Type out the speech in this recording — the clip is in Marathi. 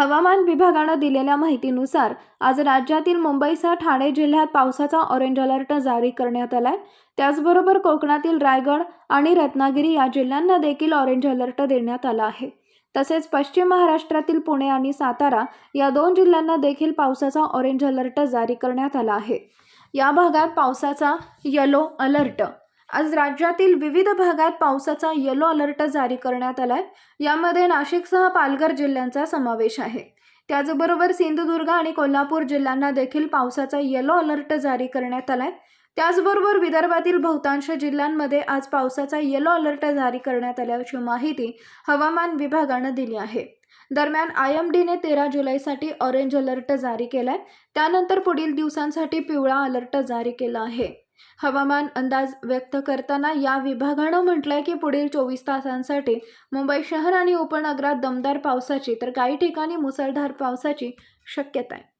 हवामान विभागानं दिलेल्या माहितीनुसार आज राज्यातील मुंबईसह ठाणे जिल्ह्यात पावसाचा ऑरेंज अलर्ट जारी करण्यात आलाय. त्याचबरोबर कोकणातील रायगड आणि रत्नागिरी या जिल्ह्यांना देखील ऑरेंज अलर्ट देण्यात आला आहे. तसेच पश्चिम महाराष्ट्रातील पुणे आणि सातारा या दोन जिल्ह्यांना देखील पावसाचा ऑरेंज अलर्ट जारी करण्यात आला आहे. या भागात पावसाचा येलो अलर्ट आज राज्यातील विविध भागात पावसाचा येलो अलर्ट जारी करण्यात आलाय. यामध्ये नाशिकसह पालघर जिल्ह्यांचा समावेश आहे. त्याचबरोबर सिंधुदुर्ग आणि कोल्हापूर जिल्ह्यांना देखील पावसाचा येलो अलर्ट जारी करण्यात आलाय. त्याचबरोबर विदर्भातील बहुतांश जिल्ह्यांमध्ये आज पावसाचा येलो अलर्ट जारी करण्यात आल्याची माहिती हवामान विभागानं दिली आहे. दरम्यान आय एम डीने तेरा जुलैसाठी ऑरेंज अलर्ट जारी केलाय. त्यानंतर पुढील दिवसांसाठी पिवळा अलर्ट जारी केला आहे. हवामान अंदाज व्यक्त करताना या विभागानं म्हटलंय की पुढील चोवीस तासांसाठी मुंबई शहर आणि उपनगरात दमदार पावसाची तर काही ठिकाणी मुसळधार पावसाची शक्यता आहे